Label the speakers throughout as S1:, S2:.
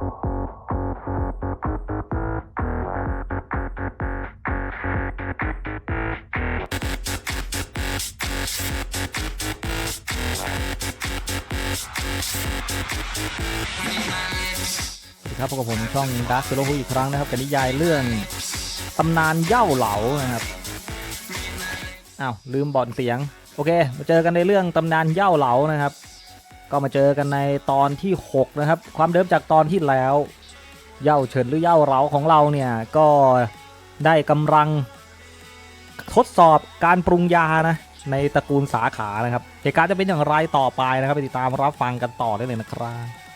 S1: สวัสดีครับพบกับผมช่องดาร์คโลฮูอีกครั้งนะครับกับนิยายเรื่องตำนานเย้าเหลานะครับอ้าวลืมบอดเสียง โอเค มาเจอกันในเรื่องตำนานเย้าเหลานะครับ ก็มาเจอกันในตอนที่ 6 นะครับ ความเดิมจากตอนที่แล้ว เย่าเฉินหรือเย่าเหลาของเราเนี่ยก็ได้กำลังทดสอบการปรุงยานะในตระกูลสาขานะครับเหตุการณ์จะเป็นอย่างไรต่อไปนะครับ ไปติดตามรับฟังกันต่อได้เลยนะครับ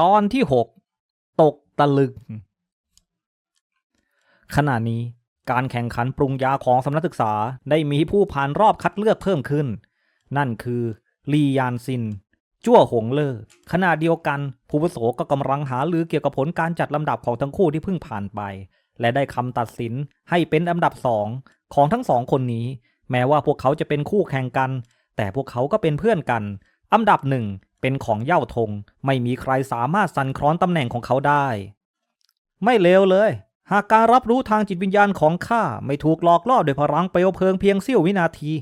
S1: ตอนที่ 6 ตกตะลึง ขณะนี้การแข่งขันปรุงยาของสำนักศึกษาได้มีผู้ผ่านรอบคัดเลือกเพิ่มขึ้น นั่นคือลียานซิน จั่วหงเลอขณะเดียวกันผู้วุโสก็กำลังหาลือเกี่ยวกับผลการจัดลำดับของทั้งคู่ที่เพิ่งผ่านไป และได้คำตัดสินให้เป็นอันดับสองของทั้งสองคนนี้ แม้ว่าพวกเขาจะเป็นคู่แข่งกัน แต่พวกเขาก็เป็นเพื่อนกัน อันดับหนึ่งเป็นของเย่าธง ไม่มีใครสามารถสั่นคลอนตำแหน่งของเขาได้ ไม่เลวเลย หากการรับรู้ทางจิตวิญญาณของข้าไม่ถูกหลอกล่อด้วยพลังเปลวเพลิงเพียงเสี้ยววินาที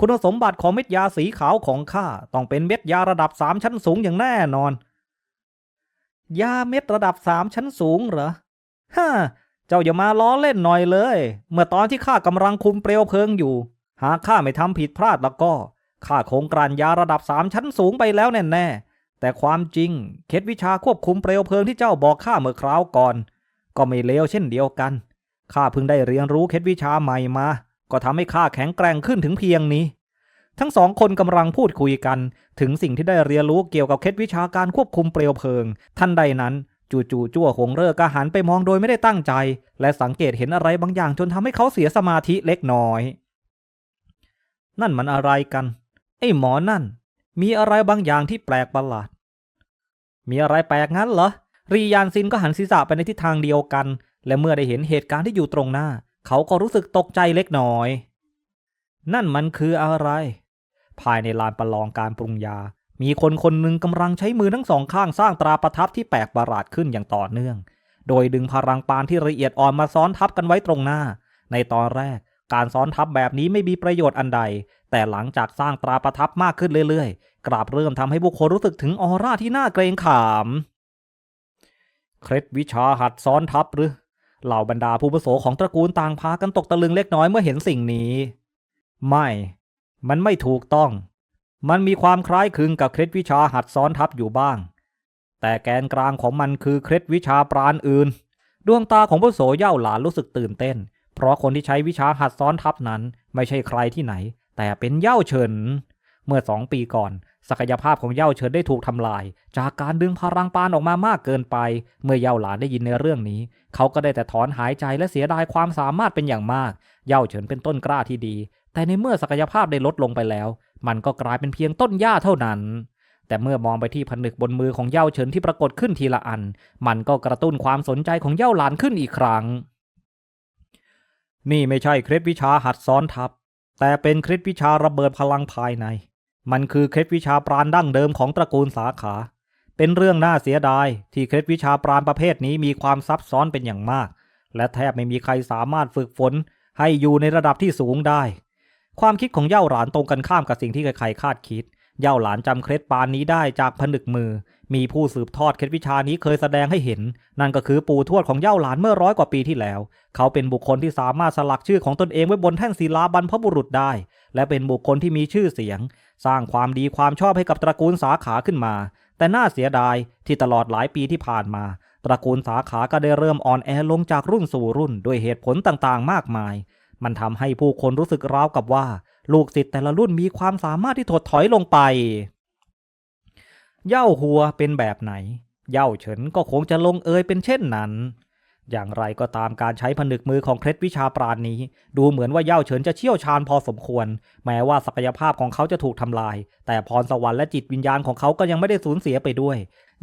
S1: คุณสมบัติของเม็ดยาสีขาวของข้าต้องเป็นเม็ดยาระดับสามชั้นสูงอย่างแน่นอน ยาเม็ดระดับสามชั้นสูงเหรอฮ่าเจ้าอย่ามาล้อเล่นหน่อยเลย เมื่อตอนที่ข้ากำลังคุมเปลวเพลิงอยู่ หากข้าไม่ทำผิดพลาดแล้วก็ข้าคงกลั่นยาระดับสามชั้นสูงไปแล้วแน่ๆแต่ความจริง เคล็ดวิชาควบคุมเปลวเพลิงที่เจ้าบอกข้าเมื่อคราวก่อน ก็ไม่เลวเช่นเดียวกันข้าเพิ่งได้เรียนรู้เคล็ดวิชาใหม่มา ก็ทำให้ข้าแข็งแกร่งขึ้นถึงเพียงนี้ ทั้งสองคนกำลังพูดคุยกันถึงสิ่งที่ได้เรียนรู้เกี่ยวกับเคล็ดวิชาการควบคุมเปลวเพลิง ท่านใดนั้นจู่ๆจั่วหงเร่อก็หันไปมองโดยไม่ได้ตั้งใจ และสังเกตเห็นอะไรบางอย่างจนทำให้เขาเสียสมาธิเล็กน้อย นั่นมันอะไรกัน ไอ้หมอนั่น มีอะไรบางอย่างที่แปลกประหลาด มีอะไรแปลกงั้นเหรอรียานซินก็หันศีรษะไปในทิศทางเดียวกัน และเมื่อได้เห็นเหตุการณ์ที่อยู่ตรงหน้า เขาก็รู้สึกตกใจเล็กน้อย นั่นมันคืออะไร ภายในลานประลองการปรุงยา มีคนคนหนึ่งกำลังใช้มือทั้งสองข้างสร้างตราประทับที่แปลกประหลาดขึ้นอย่างต่อเนื่อง โดยดึงพลังปานที่ละเอียดอ่อนมาซ้อนทับกันไว้ตรงหน้า ในตอนแรก การซ้อนทับแบบนี้ไม่มีประโยชน์อันใด แต่หลังจากสร้างตราประทับมากขึ้นเรื่อยๆ กราบเริ่มทำให้บุคคลรู้สึกถึงออร่าที่น่าเกรงขาม เคล็ดวิชาหัดซ้อนทับหรือ เหล่าบรรดาผู้ประโสของตระกูลต่างพากันตกตะลึงเล็กน้อยเมื่อเห็นสิ่งนี้ ไม่ มันไม่ถูกต้อง มันมีความคล้ายคลึงกับเคล็ดวิชาหัดซ้อนทับอยู่บ้าง แต่แกนกลางของมันคือเคล็ดวิชาปราณอื่น ดวงตาของผู้โสเย่าหลานรู้สึกตื่นเต้น เพราะคนที่ใช้วิชาหัดซ้อนทับนั้น ไม่ใช่ใครที่ไหน แต่เป็นเย่าเฉิน เมื่อสองปีก่อน ศักยภาพของเย่าเฉินได้ถูกทำลาย จากการดึงพลังปานออกมามากเกินไป เมื่อเย่าหลานได้ยินในเรื่องนี้ เขาก็ได้แต่ถอนหายใจและเสียดายความสามารถเป็นอย่างมาก เย่าเฉินเป็นต้นกล้าที่ดี แต่ในเมื่อศักยภาพได้ลดลงไปแล้ว มันก็กลายเป็นเพียงต้นหญ้าเท่านั้น แต่เมื่อมองไปที่ผนึกบนมือของเย่าเฉินที่ปรากฏขึ้นทีละอัน มันก็กระตุ้นความสนใจของเย่าหลานขึ้นอีกครั้ง นี่ไม่ใช่เคล็ดวิชาหัดซ้อนทับ แต่เป็นเคล็ดวิชาระเบิดพลังภายใน มันคือเคล็ดวิชาปราณดั้งเดิมของตระกูลสาขา เป็นเรื่องน่าเสียดายที่เคล็ดวิชาปราณประเภทนี้มีความซับซ้อนเป็นอย่างมาก และแทบไม่มีใครสามารถฝึกฝนให้อยู่ในระดับที่สูงได้ ความคิดของเย่าหลานตรงกันข้ามกับสิ่งที่ใครๆคาดคิด เย่าหลานจำเคล็ดปานนี้ได้จากผนึกมือ มีผู้สืบทอดเคล็ดวิชานี้เคยแสดงให้เห็น นั่นก็คือปู่ทวดของเย่าหลานเมื่อร้อยกว่าปีที่แล้ว เขาเป็นบุคคลที่สามารถสลักชื่อของตนเองไว้บนแท่นศิลาบรรพบุรุษได้ และเป็นบุคคลที่มีชื่อเสียง สร้างความดีความชอบให้กับตระกูลสาขาขึ้นมา แต่น่าเสียดายที่ตลอดหลายปีที่ผ่านมา ตระกูลสาขาก็ได้เริ่มอ่อนแอลงจากรุ่นสู่รุ่นด้วยเหตุผลต่างๆ มากมาย มันทำให้ผู้คนรู้สึกร้าวกับว่า ลูกศิษย์แต่ละรุ่นมีความสามารถที่ถดถอยลงไป เย่าหัวเป็นแบบไหน เย่าเฉินก็คงจะลงเอยเป็นเช่นนั้น อย่างไรก็ตามการใช้ผนึกมือของเคล็ดวิชาปราณนี้ ดูเหมือนว่าเย่าเฉินจะเชี่ยวชาญพอสมควร แม้ว่าศักยภาพของเขาจะถูกทำลาย แต่พรสวรรค์และจิตวิญญาณของเขาก็ยังไม่ได้สูญเสียไปด้วย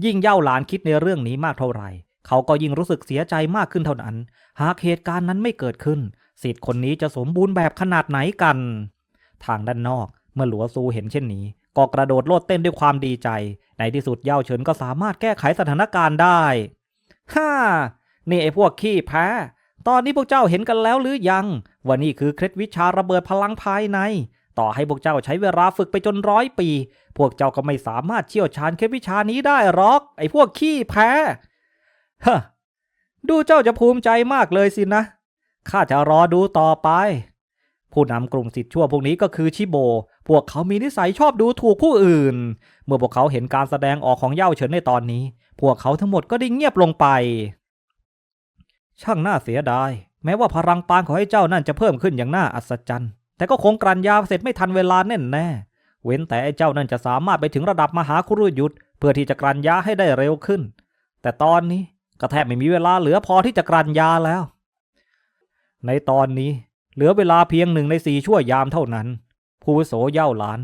S1: ยิ่งเย่าหลานคิดในเรื่องนี้มากเท่าไหร่ เขาก็ยิ่งรู้สึกเสียใจมากขึ้นเท่านั้น หากเหตุการณ์นั้นไม่เกิดขึ้นสิทธิ์คนนี้จะสมบูรณ์แบบขนาดไหนกัน ทางด้านนอก เมื่อหลัวซูเห็นเช่นนี้ ก็กระโดดโลดเต้นด้วยความดีใจ ในที่สุดเย่าเฉินก็สามารถแก้ไขสถานการณ์ได้ฮ่า นี่ไอ้พวกขี้แพ้ ตอนนี้พวกเจ้าเห็นกันแล้วหรือยัง ว่านี่คือเคล็ดวิชาระเบิดพลังภายใน ต่อให้พวกเจ้าใช้เวลาฝึกไปจนร้อยปี พวกเจ้าก็ไม่สามารถเชี่ยวชาญเคล็ดวิชานี้ได้หรอก ไอ้พวกขี้แพ้ฮะดูเจ้าจะภูมิใจมากเลยสินะ ข้าจะรอดูต่อไป ผู้นำกลุ่มสิทธิ์ชั่วพวกนี้ก็คือชิโบ พวกเขามีนิสัยชอบดูถูกผู้อื่น เมื่อพวกเขาเห็นการแสดงออกของเย่าเฉินในตอนนี้ พวกเขาทั้งหมดก็ได้เงียบลงไป ช่างน่าเสียดาย แม้ว่าพลังปานของไอ้เจ้านั่นจะเพิ่มขึ้นอย่างน่าอัศจรรย์ แต่ก็คงกลั่นยาเสร็จไม่ทันเวลาแน่แน่เว้นแต่ไอ้เจ้านั่นจะสามารถไปถึงระดับมหาครุยุทธ์เพื่อที่จะกลั่นยาให้ได้เร็วขึ้น แต่ตอนนี้ก็แทบไม่มีเวลาเหลือพอที่จะกลั่นยาแล้ว ในตอนนี้เหลือเวลาเพียงหนึ่งในสี่ชั่วยามเท่านั้น ผู้อาวุโสเย่าหลาน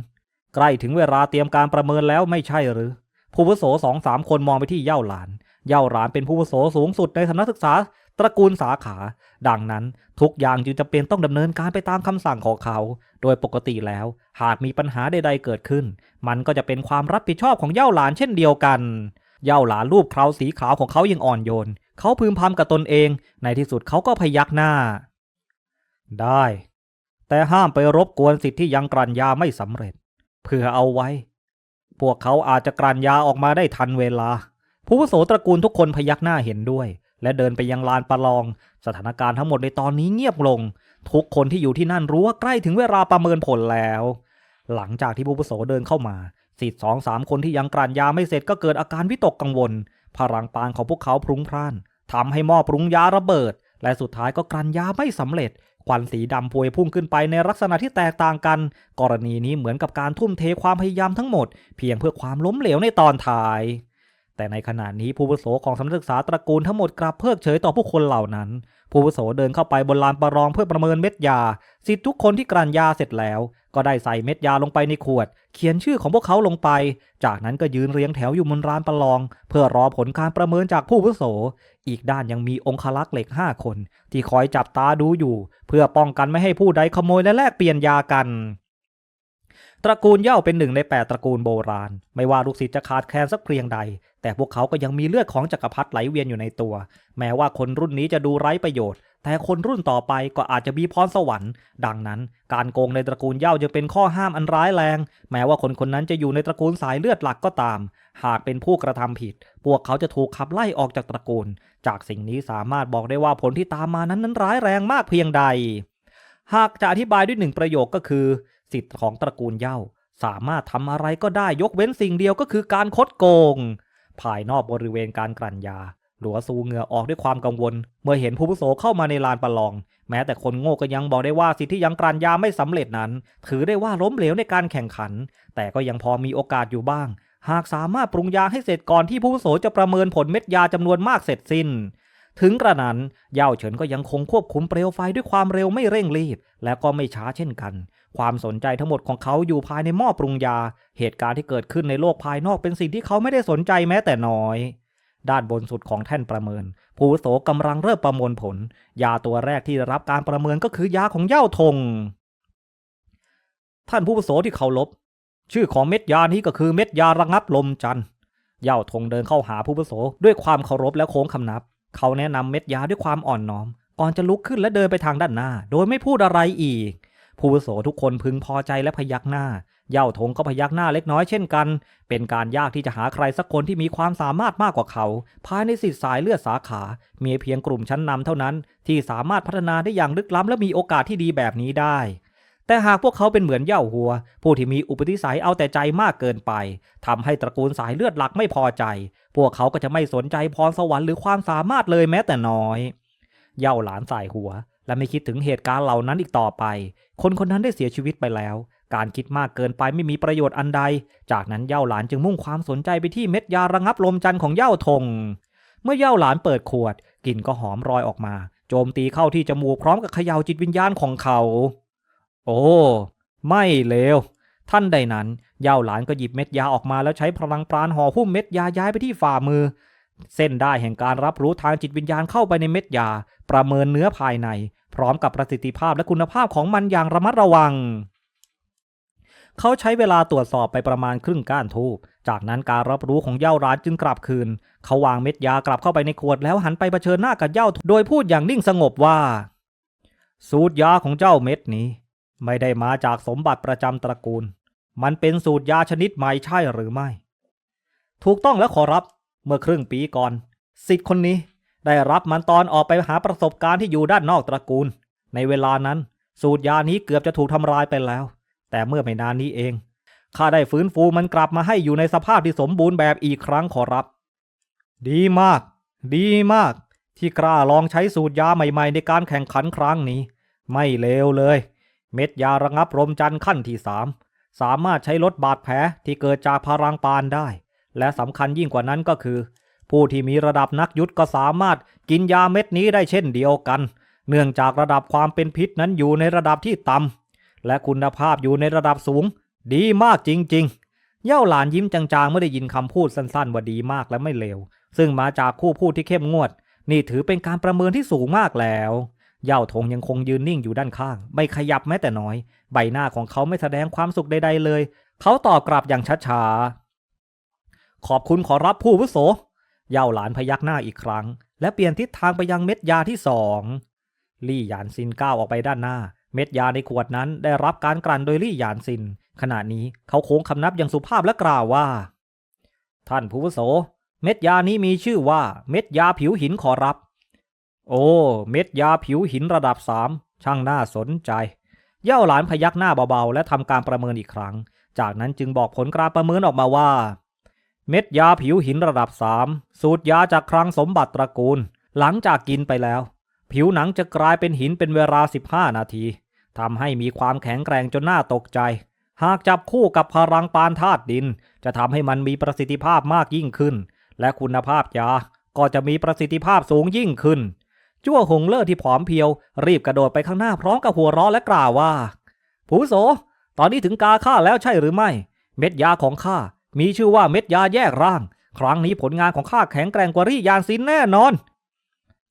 S1: ใกล้ถึงเวลาเตรียมการประเมินแล้วไม่ใช่หรือ ผู้อาวุโสสองสามคนมองไปที่เย่าหลาน เย่าหลานเป็นผู้อาวุโสสูงสุดในสำนักศึกษา ตระกูลสาขา ดังนั้นทุกอย่างจึงจะเป็นต้องดำเนินการไปตามคำสั่งของเขา โดยปกติแล้ว หากมีปัญหาใด ๆ เกิดขึ้น มันก็จะเป็นความรับผิดชอบของเย่าหลานเช่นเดียวกัน เย่าหลานรูปเคราสีขาวของเขายังอ่อนโยน เขาพึมพำกับตนเอง ในที่สุดเขาก็พยักหน้า ได้ แต่ห้ามไปรบกวนสิทธิ์ที่ยังกลั่นยาไม่สำเร็จ เพื่อเอาไว้ พวกเขาอาจจะกลั่นยาออกมาได้ทันเวลา ผู้วุโสตระกูลทุกคนพยักหน้าเห็นด้วย และเดินไปยังลานประลอง สถานการณ์ทั้งหมดในตอนนี้เงียบลง ทุกคนที่อยู่ที่นั่นรู้ว่าใกล้ถึงเวลาประเมินผลแล้ว หลังจากที่ผู้อาวุโสเดินเข้ามาสิทธิ์สองสามคนที่ยังกลั่นยาไม่เสร็จก็เกิดอาการวิตกกังวล พลังปานของพวกเขาพรุงพร่านทำให้หม้อปรุงยาระเบิด และสุดท้ายก็กลั่นยาไม่สำเร็จควันสีดำพวยพุ่งขึ้นไปในลักษณะที่แตกต่างกัน กรณีนี้เหมือนกับการทุ่มเทความพยายามทั้งหมด เพียงเพื่อความล้มเหลวในตอนท้าย แต่ในขณะนี้ผู้วุโสของสำนักศึกษาตระกูลทั้งหมดกลับเพิกเฉยต่อผู้คนเหล่านั้น ผู้วุโสเดินเข้าไปบนลานประลองเพื่อประเมินเม็ดยาสิทธิทุกคนที่กลั่นยาเสร็จแล้ว ก็ได้ใส่เม็ดยาลงไปในขวด เขียนชื่อของพวกเขาลงไป จากนั้นก็ยืนเรียงแถวอยู่บนลานประลอง เพื่อรอผลการประเมินจากผู้วุโส อีกด้านยังมีองคลักษ์เหล็กห้าคน ที่คอยจับตาดูอยู่ เพื่อป้องกันไม่ให้ผู้ใดขโมยและแลกเปลี่ยนยากัน ตระกูลเย่าเป็นหนึ่งในแปดตระกูลโบราณ ไม่ว่าลูกศิษย์จะขาดแคลนสักเพียงใด แต่พวกเขาก็ยังมีเลือดของจักรพรรดิไหลเวียนอยู่ในตัว แม้ว่าคนรุ่นนี้จะดูไร้ประโยชน์ แต่คนรุ่นต่อไปก็อาจจะมีพรสวรรค์ ดังนั้น การโกงในตระกูลเย่าจะเป็นข้อห้ามอันร้ายแรง แม้ว่าคนคนนั้นจะอยู่ในตระกูลสายเลือดหลักก็ตาม หากเป็นผู้กระทำผิด พวกเขาจะถูกขับไล่ออกจากตระกูล จากสิ่งนี้สามารถบอกได้ว่าผลที่ตามมานั้นนั้นร้ายแรงมากเพียงใด หากจะอธิบายด้วยหนึ่งประโยคก็คือ สิทธิ์ของตระกูลเย่าสามารถทำอะไรก็ได้ยกเว้นสิ่งเดียวก็คือการคดโกง ภายนอกบริเวณการกลั่นยา หลัวซูเหงื่อออกด้วยความกังวล เมื่อเห็นผู้อาวุโสเข้ามาในลานประลอง แม้แต่คนโง่ก็ยังบอกได้ว่าสิทธิ์ที่ยังกลั่นยาไม่สำเร็จนั้น ถือได้ว่าล้มเหลวในการแข่งขัน แต่ก็ยังพอมีโอกาสอยู่บ้าง หากสามารถปรุงยาให้เสร็จก่อนที่ผู้อาวุโสจะประเมินผลเม็ดยาจำนวนมากเสร็จสิ้นถึงกระนั้นเย่าเฉินก็ยังคงควบคุมเปลวไฟด้วยความเร็วไม่เร่งรีบ และก็ไม่ช้าเช่นกัน ความสนใจทั้งหมดของเขาอยู่ภายในหม้อปรุงยา เหตุการณ์ที่เกิดขึ้นในโลกภายนอกเป็นสิ่งที่เขาไม่ได้สนใจแม้แต่น้อย ด้านบนสุดของแท่นประเมิน ผู้อาวุโสกำลังเริ่มประมวลผล ยาตัวแรกที่รับการประเมินก็คือยาของเย่าทง ท่านผู้อาวุโสที่เคารพชื่อของเม็ดยานี้ก็คือเม็ดยาระงับลมจันทร์เย่าทงเดินเข้าหาผู้อาวุโสด้วยความเคารพและโค้งคำนับ เขาแนะนำเม็ดยาด้วยความอ่อนน้อม ก่อนจะลุกขึ้นและเดินไปทางด้านหน้า โดยไม่พูดอะไรอีก ผู้อาวุโสทุกคนพึงพอใจและพยักหน้า เย่าทงก็พยักหน้าเล็กน้อยเช่นกัน เป็นการยากที่จะหาใครสักคนที่มีความสามารถมากกว่าเขา ภายในสิทธิสายเลือดสาขา มีเพียงกลุ่มชั้นนำเท่านั้น ที่สามารถพัฒนาได้อย่างลึกล้ำและมีโอกาสที่ดีแบบนี้ได้แต่หากพวกเขาเป็นเหมือนเย่าหัว ผู้ที่มีอุปนิสัยเอาแต่ใจมากเกินไปทำให้ตระกูลสายเลือดหลักไม่พอใจ พวกเขาก็จะไม่สนใจพรสวรรค์หรือความสามารถเลยแม้แต่น้อย เย่าหลานสายหัว และไม่คิดถึงเหตุการณ์เหล่านั้นอีกต่อไป คนคนนั้นได้เสียชีวิตไปแล้ว การคิดมากเกินไปไม่มีประโยชน์อันใด จากนั้นเย่าหลานจึงมุ่งความสนใจไปที่เม็ดยาระงับลมจันทร์ของเย่าทง เมื่อเย่าหลานเปิดขวดกลิ่นก็หอมรอยออกมา โจมตีเข้าที่จมูกพร้อมกับเขย่าจิตวิญญาณของเขา โอ้ ไม่เลวท่านใดนั้นเย่าหลานก็หยิบเม็ดยาออกมาแล้วใช้พลังปราณห่อหุ้มเม็ดยาย้ายไปที่ฝ่ามือ เส้นได้แห่งการรับรู้ทางจิตวิญญาณเข้าไปในเม็ดยา ประเมินเนื้อภายใน พร้อมกับประสิทธิภาพและคุณภาพของมันอย่างระมัดระวัง เขาใช้เวลาตรวจสอบไปประมาณครึ่งก้านทูบจากนั้นการรับรู้ของเย่าร้านจึงกลับคืน เขาวางเม็ดยากลับเข้าไปในขวดแล้วหันไปเผชิญหน้ากับเย่าโดยพูดอย่างนิ่งสงบว่า สูตรยาของเจ้าเม็ดนี้ ไม่ได้มาจากสมบัติประจำตระกูล มันเป็นสูตรยาชนิดใหม่ใช่หรือไม่ ถูกต้องแล้วขอรับ เมื่อครึ่งปีก่อนสิทธิ์คนนี้ ได้รับมันตอนออกไปหาประสบการณ์ที่อยู่ด้านนอกตระกูล ในเวลานั้น สูตรยานี้เกือบจะถูกทำลายไปแล้ว แต่เมื่อไม่นานนี้เองข้าได้ฟื้นฟูมันกลับมาให้อยู่ในสภาพที่สมบูรณ์แบบอีกครั้งขอรับ ดีมาก ดีมาก ที่กล้าลองใช้สูตรยาใหม่ ๆ ในการแข่งขันครั้งนี้ ไม่เลวเลย เม็ดยาระงับลมจันทร์ขั้นที่สามสามารถใช้ลดบาดแผลที่เกิดจากพลังปานได้ และสำคัญยิ่งกว่านั้นก็คือ ผู้ที่มีระดับนักยุทธก็สามารถกินยาเม็ดนี้ได้เช่นเดียวกัน เนื่องจากระดับความเป็นพิษนั้นอยู่ในระดับที่ต่ำและคุณภาพอยู่ในระดับสูง ดีมากจริง ๆ เย่าหลานยิ้มจางๆเมื่อได้ยินคำพูดสั้นๆว่าดีมากและไม่เลว ซึ่งมาจากคู่พูดที่เข้มงวด นี่ถือเป็นการประเมินที่สูงมากแล้วเย่าทงยังคงยืนนิ่งอยู่ด้านข้าง ไม่ขยับแม้แต่น้อย ใบหน้าของเขาไม่แสดงความสุขใด ๆ เลย เขาตอบกลับอย่างช้าๆขอบคุณขอรับผู้วุโส เย่าหลานพยักหน้าอีกครั้ง และเปลี่ยนทิศทางไปยังเม็ดยาที่สองลี่หยานซินก้าวออกไปด้านหน้า เม็ดยาในขวดนั้นได้รับการกลั่นโดยลี่หยานซิน ขณะนี้เขาโค้งคำนับอย่างสุภาพและกล่าวว่า ท่านผู้วโส เม็ดยานี้มีชื่อว่า เม็ดยาผิวหินขอรับ โอ้ เม็ดยาผิวหินระดับสามช่างน่าสนใจ เย่าหลานพยักหน้าเบาๆ และทำการประเมินอีกครั้ง จากนั้นจึงบอกผลการประเมินออกมาว่า เม็ดยาผิวหินระดับสามสูตรยาจากคลังสมบัติตระกูล หลังจากกินไปแล้ว ผิวหนังจะกลายเป็นหินเป็นเวลา 15 นาทีทำให้มีความแข็งแกร่งจนน่าตกใจ หากจับคู่กับพลังปานธาตุดิน จะทำให้มันมีประสิทธิภาพมากยิ่งขึ้น และคุณภาพยาก็จะมีประสิทธิภาพสูงยิ่งขึ้น จั่วหงเล่อที่ผอมเพรียว รีบกระโดดไปข้างหน้าพร้อมกับหัวเราะและกล่าวว่า ผู้โส ตอนนี้ถึงกาข้าแล้วใช่หรือไม่ เม็ดยาของข้า มีชื่อว่าเม็ดยาแยกร่าง ครั้งนี้ผลงานของข้าแข็งแกร่งกว่ารี่ยานซินแน่นอน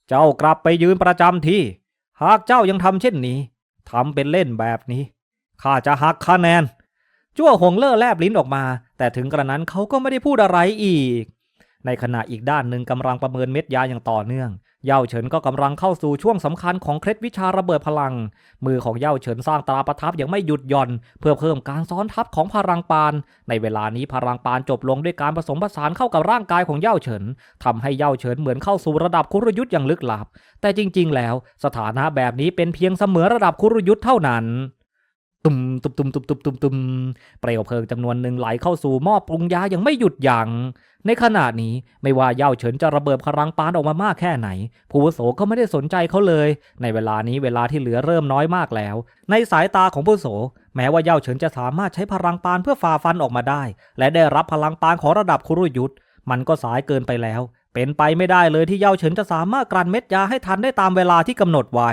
S1: เจ้ากลับไปยืนประจำที่ หากเจ้ายังทำเช่นนี้ทำเป็นเล่นแบบนี้ข้าจะหักคะแนน จั่วหงเล่อแลบลิ้นออกมา แต่ถึงกระนั้นเขาก็ไม่ได้พูดอะไรอีก ในขณะอีกด้านหนึ่งกำลังประเมินเม็ดยาอย่างต่อเนื่อง เย่าเฉินก็กำลังเข้าสู่ช่วงสำคัญของเคล็ดวิชาระเบิดพลัง มือของเย่าเฉินสร้างตราประทับอย่างไม่หยุดหย่อน เพื่อเพิ่มการซ้อนทับของพลังปาน ในเวลานี้พลังปานจบลงด้วยการผสมผสานเข้ากับร่างกายของเย่าเฉินทำให้เย่าเฉินเหมือนเข้าสู่ระดับคุรยุทธ์อย่างลึกลับ แต่จริง ๆ แล้ว สถานะแบบนี้เป็นเพียงเสมือระดับคุรยุทธ์เท่านั้น ตุมตุ่มตุ่มตุ่มตุ่มตุ่มตุ่มเปลวเพลิงจำนวนหนึ่งไหลเข้าสู่หม้อปรุงยาอย่างไม่หยุดยัง้งในขณะนี้ไม่ว่าเย่าเฉินจะระเบิดพลังปานออกมามากแค่ไหน ผู้วโสก็ไม่ได้สนใจเขาเลย ในเวลานี้เวลาที่เหลือเริ่มน้อยมากแล้ว ในสายตาของผู้โส แม้ว่าเย่าเฉินจะสามารถใช้พลังปานเพื่อฝ่าฟันออกมาได้ และได้รับพลังปานของระดับคุรุยุทธ์มันก็สายเกินไปแล้ว เป็นไปไม่ได้เลยที่เย่าเฉินจะสามารถกลั่นเม็ดยาให้ทันได้ตามเวลาที่กำหนดไว้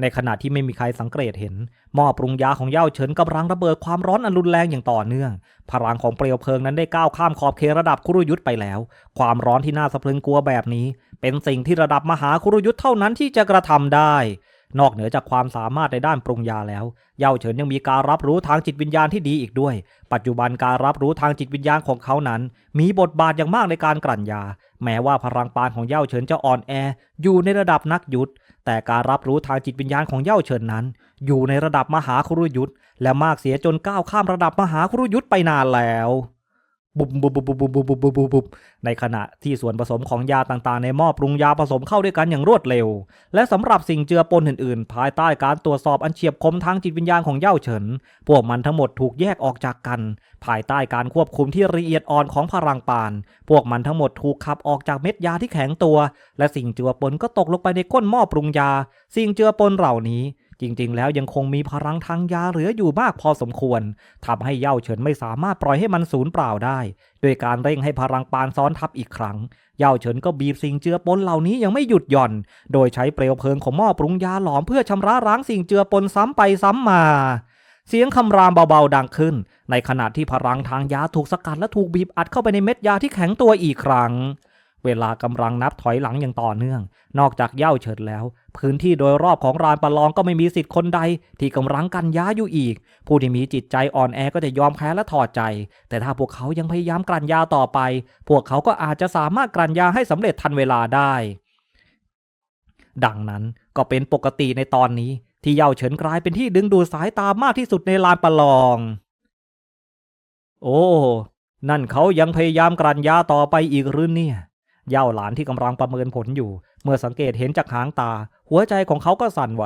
S1: ในขณะที่ไม่มีใครสังเกตเห็น หม้อปรุงยาของเย่าเฉินกำลังระเบิดความร้อนอันรุนแรงอย่างต่อเนื่อง พลังของเปลวเพลิงนั้นได้ก้าวข้ามขอบเขตระดับคุรุยุทธ์ไปแล้ว ความร้อนที่น่าสะพรึงกลัวแบบนี้ เป็นสิ่งที่ระดับมหาคุรุยุทธ์เท่านั้นที่จะกระทำได้ นอกเหนือจากความสามารถในด้านปรุงยาแล้ว เย่าเฉินยังมีการรับรู้ทางจิตวิญญาณที่ดีอีกด้วย ปัจจุบันการรับรู้ทางจิตวิญญาณของเขานั้น มีบทบาทอย่างมากในการกลั่นยา แม้ว่าพลังปานของเย่าเฉินจะอ่อนแอ อยู่ในระดับนักยุทธ แต่การรับรู้ทางจิตวิญญาณของเย่าเฉินนั้น อยู่ในระดับมหาครุยุทธ์และมากเสียจนก้าวข้ามระดับมหาครุยุทธ์ไปนานแล้ว บุบบุบบุบบุบบุบบุบบุบบุบบุบในขณะที่ส่วนผสมของยาต่างๆ ในหม้อปรุงยาผสมเข้าด้วยกันอย่างรวดเร็ว และสำหรับสิ่งเจือปนอื่นๆ ภายใต้การตรวจสอบอันเฉียบคมทางจิตวิญญาณของเย่าเฉิน พวกมันทั้งหมดถูกแยกออกจากกัน ภายใต้การควบคุมที่ละเอียดอ่อนของพลังปาน พวกมันทั้งหมดถูกขับออกจากเม็ดยาที่แข็งตัว และสิ่งเจือปนก็ตกลงไปในก้นหม้อปรุงยา สิ่งเจือปนเหล่านี้ จริงๆ แล้วยังคงมีพลังทางยาเหลืออยู่มากพอสมควรทำให้เย่าเฉินไม่สามารถปล่อยให้มันสูญเปล่าได้ โดยการเร่งให้พลังปานซ้อนทับอีกครั้ง เย่าเฉินก็บีบสิ่งเจือปนเหล่านี้ยังไม่หยุดหย่อน โดยใช้เปลวเพลิงของหม้อปรุงยาหลอมเพื่อชำระล้างสิ่งเจือปนซ้ำไปซ้ำมาเสียงคำรามเบาๆดังขึ้น ในขณะที่พลังทางยาถูกสกัดและถูกบีบอัดเข้าไปในเม็ดยาที่แข็งตัวอีกครั้ง เวลากำลังนับถอยหลังอย่างต่อเนื่อง นอกจากเย่าเฉิดแล้ว พื้นที่โดยรอบของรานประลองก็ไม่มีสิทธิ์คนใด ที่กำลังกันย้าอยู่อีก ผู้ที่มีจิตใจอ่อนแอก็จะยอมแพ้และถอดใจ แต่ถ้าพวกเขายังพยายามกลั่นยาต่อไป พวกเขาก็อาจจะสามารถกลั่นยาให้สำเร็จทันเวลาได้ ดังนั้นก็เป็นปกติในตอนนี้ ที่เย่าเฉินกลายเป็นที่ดึงดูดสายตามากที่สุดในลานประลอง โอ้นั่นเขายังพยายามกลั่นยาต่อไปอีกหรือเนี่ยเย่าหลานที่กำลังประเมินผลอยู่ เมื่อสังเกตเห็นจากหางตา หัวใจของเขาก็สั่นไหว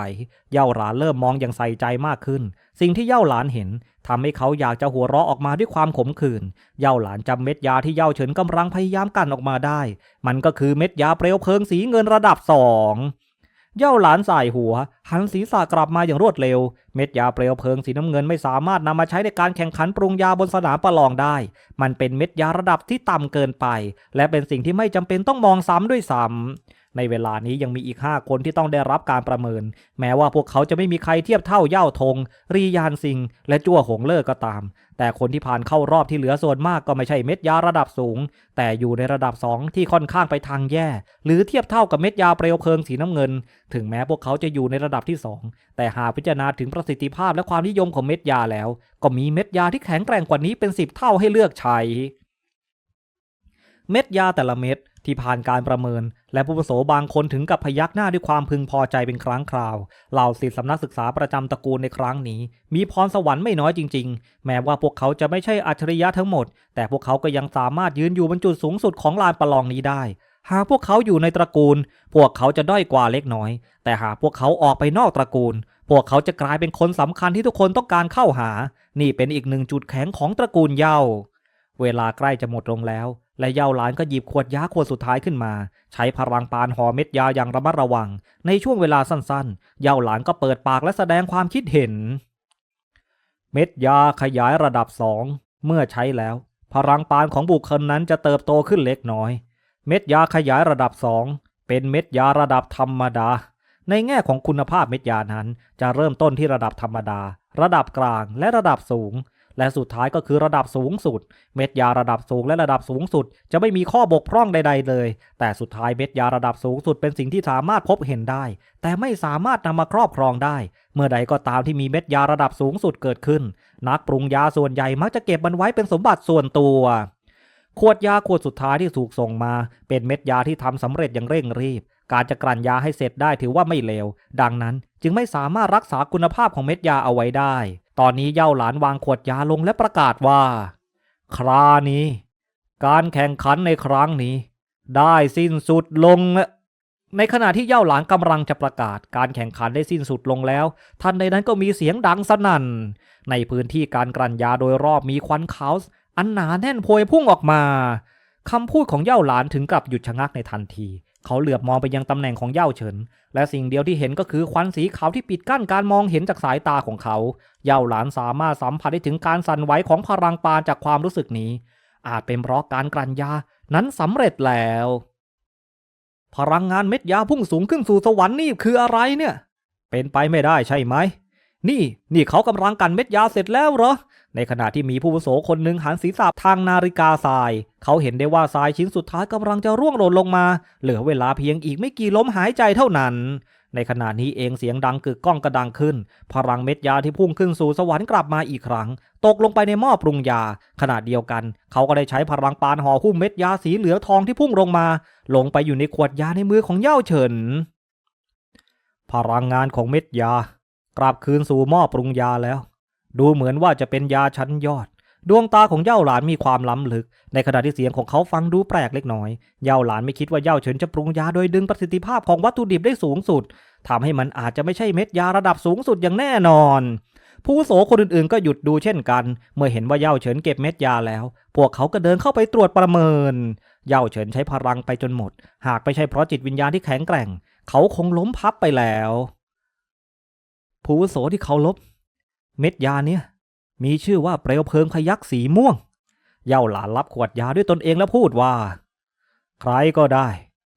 S1: เย่าหลานเริ่มมองอย่างใส่ใจมากขึ้น สิ่งที่เย่าหลานเห็นทำให้เขาอยากจะหัวเราะออกมาด้วยความขมขื่น เย่าหลานจำเม็ดยาที่เย่าเฉินกำลังพยายามกันออกมาได้ มันก็คือเม็ดยาเปลวเพลิงสีเงินระดับสองเย่าหลานสายหัว หันศีรษะกลับมาอย่างรวดเร็ว เม็ดยาเปลวเพลิงสีน้ำเงินไม่สามารถนำมาใช้ในการแข่งขันปรุงยาบนสนามประลองได้ มันเป็นเม็ดยาระดับที่ต่ำเกินไป และเป็นสิ่งที่ไม่จำเป็นต้องมองซ้ำด้วยซ้ำ ในเวลานี้ยังมีอีก 5 คนที่ต้องได้รับการประเมิน แม้ว่าพวกเขาจะไม่มีใครเทียบเท่าเย่าทง รียานซิง และจั่วหงเล่อก็ตาม แต่คนที่ผ่านเข้ารอบที่เหลือส่วนมากก็ไม่ใช่เม็ดยาระดับสูง แต่อยู่ในระดับ 2 ที่ค่อนข้างไปทางแย่ หรือเทียบเท่ากับเม็ดยาเปลวเพลิงสีน้ำเงิน ถึงแม้พวกเขาจะอยู่ในระดับที่ 2 แต่หากพิจารณาถึงประสิทธิภาพและความนิยมของเม็ดยาแล้ว ก็มีเม็ดยาที่แข็งแกร่งกว่านี้เป็น 10 เท่าให้เลือกใช้ เม็ดยาแต่ละเม็ดที่ผ่านการประเมิน และผู้ประโสบางคนถึงกับพยักหน้าด้วยความพึงพอใจเป็นครั้งคราว เหล่าศิษย์สำนักศึกษาประจำตระกูลในครั้งนี้ มีพรสวรรค์ไม่น้อยจริง ๆ แม้ว่าพวกเขาจะไม่ใช่อัจฉริยะทั้งหมด แต่พวกเขาก็ยังสามารถยืนอยู่บนจุดสูงสุดของลานประลองนี้ได้ หากพวกเขาอยู่ในตระกูล พวกเขาจะด้อยกว่าเล็กน้อย แต่หากพวกเขาออกไปนอกตระกูล พวกเขาจะกลายเป็นคนสำคัญที่ทุกคนต้องการเข้าหา นี่เป็นอีกหนึ่งจุดแข็งของตระกูลเย่าเวลาใกล้จะหมดลงแล้ว และเย่าหลานก็หยิบขวดยาขวดสุดท้ายขึ้นมา ใช้พลังปานห่อเม็ดยาอย่างระมัดระวัง ในช่วงเวลาสั้นๆ เย่าหลานก็เปิดปากและแสดงความคิดเห็น เม็ดยาขยายระดับสองเมื่อใช้แล้ว พลังปานของบุคคลนั้นจะเติบโตขึ้นเล็กน้อย เม็ดยาขยายระดับสองเป็นเม็ดยาระดับธรรมดา ในแง่ของคุณภาพเม็ดยานั้น จะเริ่มต้นที่ระดับธรรมดา ระดับกลางและระดับสูง และสุดท้ายก็คือระดับสูงสุด เม็ดยาระดับสูงและระดับสูงสุด จะไม่มีข้อบกพร่องใด ๆ เลย แต่สุดท้ายเม็ดยาระดับสูงสุดเป็นสิ่งที่สามารถพบเห็นได้ แต่ไม่สามารถนำมาครอบครองได้ เมื่อใดก็ตามที่มีเม็ดยาระดับสูงสุดเกิดขึ้น นักปรุงยาส่วนใหญ่มักจะเก็บมันไว้เป็นสมบัติส่วนตัวขวดยาขวดสุดท้ายที่ถูกส่งมา เป็นเม็ดยาที่ทำสำเร็จอย่างเร่งรีบ การจะกลั่นยาให้เสร็จได้ถือว่าไม่เลว ดังนั้นจึงไม่สามารถรักษาคุณภาพของเม็ดยาเอาไว้ได้ ตอนนี้เย่าหลานวางขวดยาลงและประกาศว่า ครานี้ การแข่งขันในครั้งนี้ ได้สิ้นสุดลงและในขณะที่เย่าหลานกำลังจะประกาศการแข่งขันได้สิ้นสุดลงแล้ว ทันใดนั้นก็มีเสียงดังสนั่น ในพื้นที่การกลั่นยาโดยรอบมีควันขาวอันหนาแน่นโพยพุ่งออกมาคำพูดของเย่าหลานถึงกับหยุดชะงักในทันที เขาเหลือบมองไปยังตำแหน่งของเย่าเฉิน และสิ่งเดียวที่เห็นก็คือควันสีขาวที่ปิดกั้นการมองเห็นจากสายตาของเขา เย่าหลานสามารถสัมผัสได้ถึงการสั่นไหวของพลังปานจากความรู้สึกนี้ อาจเป็นเพราะการกลั่นยานั้นสำเร็จแล้ว พลังงานเม็ดยาพุ่งสูงขึ้นสู่สวรรค์นี่คืออะไรเนี่ย เป็นไปไม่ได้ใช่ไหม นี่ นี่เขากำลังกันเม็ดยาเสร็จแล้วเหรอ ในขณะที่มีผู้วุโสคนหนึ่งหันศีรษะทางนาฬิกาทราย เขาเห็นได้ว่าทรายชิ้นสุดท้ายกำลังจะร่วงหล่นลงมา เหลือเวลาเพียงอีกไม่กี่ลมหายใจเท่านั้น ในขณะนี้เองเสียงดังกึกก้องกระดังขึ้น พลังเม็ดยาที่พุ่งขึ้นสู่สวรรค์กลับมาอีกครั้ง ตกลงไปในหม้อปรุงยา ขณะเดียวกัน เขาก็ได้ใช้พลังปานห่อหุ้มเม็ดยาสีเหลืองทองที่พุ่งลงมา ลงไปอยู่ในขวดยาในมือของเย่าเฉิน พลังงานของเม็ดยากลับคืนสู่หม้อปรุงยาแล้ว ดูเหมือนว่าจะเป็นยาชั้นยอด ดวงตาของเย่าหลานมีความล้ำลึก ในขณะที่เสียงของเขาฟังดูแปลกเล็กน้อย เย่าหลานไม่คิดว่าเย่าเฉินจะปรุงยาโดยดึงประสิทธิภาพของวัตถุดิบได้สูงสุดทำให้มันอาจจะไม่ใช่เม็ดยาระดับสูงสุดอย่างแน่นอน ผู้โสคนอื่นๆ ก็หยุดดูเช่นกัน เมื่อเห็นว่าเย่าเฉินเก็บเม็ดยาแล้ว พวกเขาก็เดินเข้าไปตรวจประเมิน เย่าเฉินใช้พลังไปจนหมด หากไม่ใช่เพราะจิตวิญญาณที่แข็งแกร่ง เขาคงล้มพับไปแล้ว ผู้โสที่เขาลบ เม็ดยาเนี่ยมีชื่อว่าเปลวเพลิงพยักสีม่วง เย่าหลานรับขวดยาด้วยตนเองแล้วพูดว่า ใครก็ได้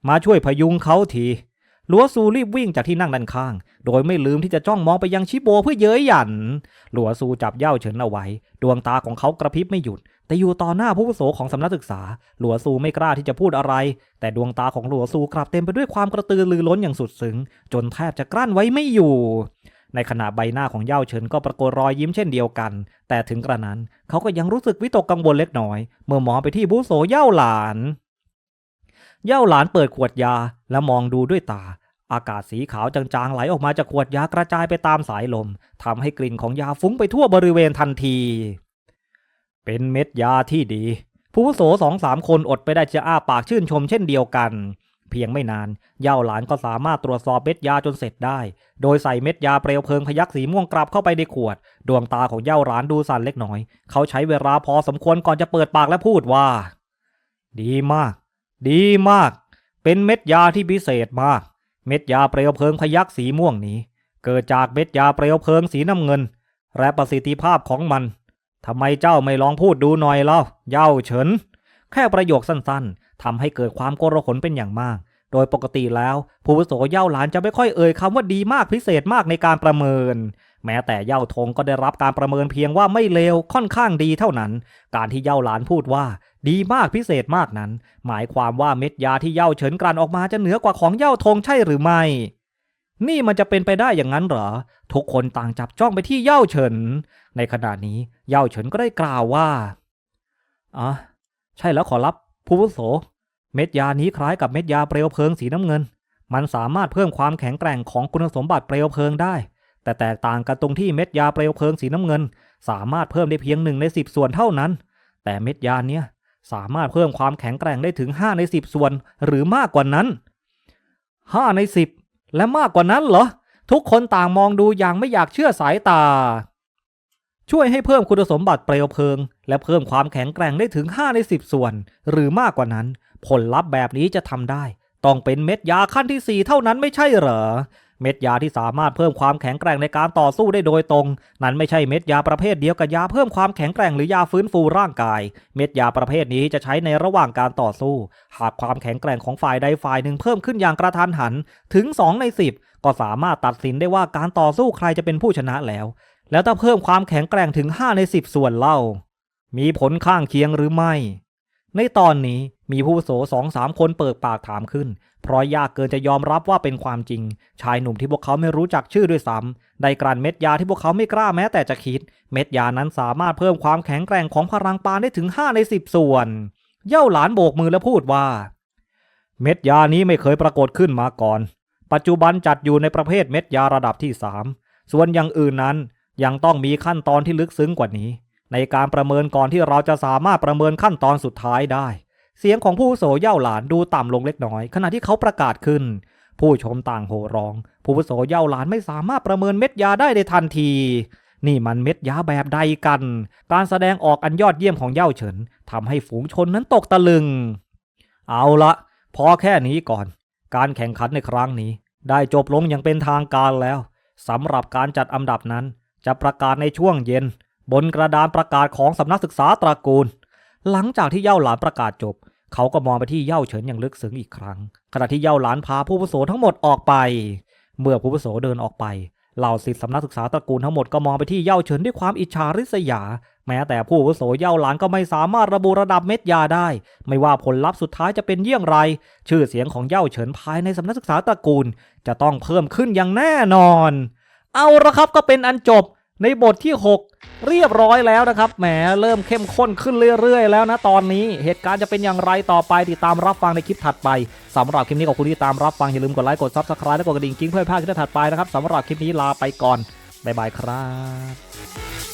S1: มาช่วยพยุงเขาทีหลัวซูรีบวิ่งจากที่นั่งด้านข้าง โดยไม่ลืมที่จะจ้องมองไปยังชิโบเพื่อเย้ยหยันหลัวซูจับเย่าเฉินเอาไว้ ดวงตาของเขากระพริบไม่หยุด แต่อยู่ต่อหน้าผู้วุโสของสำนักศึกษา หลัวซูไม่กล้าที่จะพูดอะไร แต่ดวงตาของหลัวซูกลับเต็มไปด้วยความกระตือรือร้นอย่างสุดซึ้งจนแทบจะกลั้นไว้ไม่อยู่ ในขณะใบหน้าของเย่าเฉินก็ปรากฏรอยยิ้มเช่นเดียวกัน แต่ถึงกระนั้นเขาก็ยังรู้สึกวิตกกังวลเล็กน้อย เมื่อมองไปที่ผู้อาวุโสเย่าหลาน เย่าหลานเปิดขวดยาและมองดูด้วยตา อากาศสีขาวจางๆไหลออกมาจากขวดยากระจายไปตามสายลมทำให้กลิ่นของยาฟุ้งไปทั่วบริเวณทันที เป็นเม็ดยาที่ดี ผู้โสสองสามคนอดไปได้จะอ้าปากชื่นชมเช่นเดียวกัน เพียงไม่นาน เย่าหลานก็สามารถตรวจสอบเม็ดยาจนเสร็จได้ โดยใส่เม็ดยาเปลวเพลิงพยักสีม่วงกลับเข้าไปในขวด ดวงตาของเย่าหลานดูสั่นเล็กน้อย เขาใช้เวลาพอสมควรก่อนจะเปิดปากและพูดว่า ดีมาก ดีมาก เป็นเม็ดยาที่พิเศษมาก เม็ดยาเปลวเพลิงพยักสีม่วงนี้ เกิดจากเม็ดยาเปลวเพลิงสีน้ำเงิน และประสิทธิภาพของมันทำไมเจ้าไม่ลองพูดดูหน่อยเล่า เย่าเฉิน แค่ประโยคสั้นๆ ทำให้เกิดความโกรธขนเป็นอย่างมาก โดยปกติแล้ว ผู้วุโสเย่าหลานจะไม่ค่อยเอ่ยคำว่าดีมากพิเศษมากในการประเมิน แม้แต่เย่าทงก็ได้รับการประเมินเพียงว่าไม่เลวค่อนข้างดีเท่านั้น การที่เย่าหลานพูดว่า ดีมากพิเศษมากนั้น หมายความว่าเม็ดยาที่เย่าเฉินกลั่นออกมาจะเหนือกว่าของเย่าทงใช่หรือไม่นี่มันจะเป็นไปได้อย่างนั้นเหรอ ทุกคนต่างจับจ้องไปที่เย่าเฉิน ในขณะนี้เย่าเฉินก็ได้กล่าวว่าอะใช่แล้วขอรับ ผู้วุโส เม็ดยานี้คล้ายกับเม็ดยาเปลวเพลิงสีน้ำเงิน มันสามารถเพิ่มความแข็งแกร่งของคุณสมบัติเปลวเพลิงได้ แต่แตกต่างกันตรงที่เม็ดยาเปลวเพลิงสีน้ำเงิน สามารถเพิ่มได้เพียงหนึ่งในสิบส่วนเท่านั้น แต่เม็ดยาเนี้ยสามารถเพิ่มความแข็งแกร่งได้ถึง 5 ใน 10 ส่วนหรือมากกว่านั้น 5 ใน 10 และมากกว่านั้นเหรอ ทุกคนต่างมองดูอย่างไม่อยากเชื่อสายตา ช่วยให้เพิ่มคุณสมบัติเปลวเพลิง และเพิ่มความแข็งแกร่งได้ถึง 5 ใน 10 ส่วน หรือมากกว่านั้น ผลลัพธ์แบบนี้จะทำได้ ต้องเป็นเม็ดยาขั้นที่ 4 เท่านั้นไม่ใช่เหรอ เม็ดยาที่สามารถเพิ่มความแข็งแกร่งในการต่อสู้ได้โดยตรง นั้นไม่ใช่เม็ดยาประเภทเดียวกับยาเพิ่มความแข็งแกร่งหรือยาฟื้นฟูร่างกาย เม็ดยาประเภทนี้จะใช้ในระหว่างการต่อสู้ หากความแข็งแกร่งของฝ่ายใดฝ่ายหนึ่งเพิ่มขึ้นอย่างกระทันหันถึง 2 ใน 10 ก็สามารถตัดสินได้ว่าการต่อสู้ใครจะเป็นผู้ชนะแล้ว แล้วถ้าเพิ่มความแข็งแกร่งถึง 5 ใน 10 ส่วนเล่า มีผลข้างเคียงหรือไม่ในตอนนี้ มีผู้โสสองสามคนเปิดปากถามขึ้น เพราะยากเกินจะยอมรับว่าเป็นความจริง ชายหนุ่มที่พวกเขาไม่รู้จักชื่อด้วยซ้ำได้กลั่นเม็ดยาที่พวกเขาไม่กล้าแม้แต่จะคิด เม็ดยานั้นสามารถเพิ่มความแข็งแกร่งของพลังปานได้ถึง 5 ใน 10 ส่วน เย่าหลานโบกมือและพูดว่า เม็ดยานี้ไม่เคยปรากฏขึ้นมาก่อน ปัจจุบันจัดอยู่ในประเภทเม็ดยาระดับที่ 3 ส่วนอย่างอื่นนั้นยังต้องมีขั้นตอนที่ลึกซึ้งกว่านี้ ในการประเมินก่อนที่เราจะสามารถประเมินขั้นตอนสุดท้ายได้ เสียงของผู้วุโสเย่าหลานดูต่ำลงเล็กน้อย ขณะที่เขาประกาศขึ้น ผู้ชมต่างโห่ร้อง ผู้วุโสเย่าหลานไม่สามารถประเมินเม็ดยาได้ในทันที นี่มันเม็ดยาแบบใดกัน การแสดงออกอันยอดเยี่ยมของเย่าเฉินทำให้ฝูงชนนั้นตกตะลึง เอาละพอแค่นี้ก่อน การแข่งขันในครั้งนี้ ได้จบลงอย่างเป็นทางการแล้วสำหรับการจัดอันดับนั้น จะประกาศในช่วงเย็น บนกระดานประกาศของสำนักศึกษาตระกูล หลังจากที่เย่าหลานประกาศจบ เขาก็มองไปที่เย่าเฉินอย่างลึกซึ้งอีกครั้ง ขณะที่เย่าหลานพาผู้อาวุโสทั้งหมดออกไป เมื่อผู้อาวุโสเดินออกไปเหล่าศิษย์สำนักศึกษาตระกูลทั้งหมดก็มองไปที่เย่าเฉินด้วยความอิจฉาริษยา แม้แต่ผู้วุโสเย่าหลานก็ไม่สามารถระบุระดับเม็ดยาได้ ไม่ว่าผลลัพธ์สุดท้ายจะเป็นเยี่ยงไร ชื่อเสียงของเย่าเฉินภายในสำนักศึกษาตระกูล จะต้องเพิ่มขึ้นอย่างแน่นอน เอาละครับก็เป็นอันจบ ในบทที่ 6 เรียบร้อยแล้วนะครับแหมเริ่มเข้มข้นขึ้นเรื่อยๆ แล้วนะตอนนี้เหตุการณ์จะเป็นอย่างไรต่อไปติดตามรับฟังในคลิปถัดไปสำหรับคลิปนี้ขอบคุณที่ตามรับฟังอย่าลืมกดไลค์กดซับสไครต์และกดกระดิ่งกิ้งเพื่อไม่พลาดคลิปถัดไปนะครับสำหรับคลิปนี้ลาไปก่อนบ๊ายบายครับ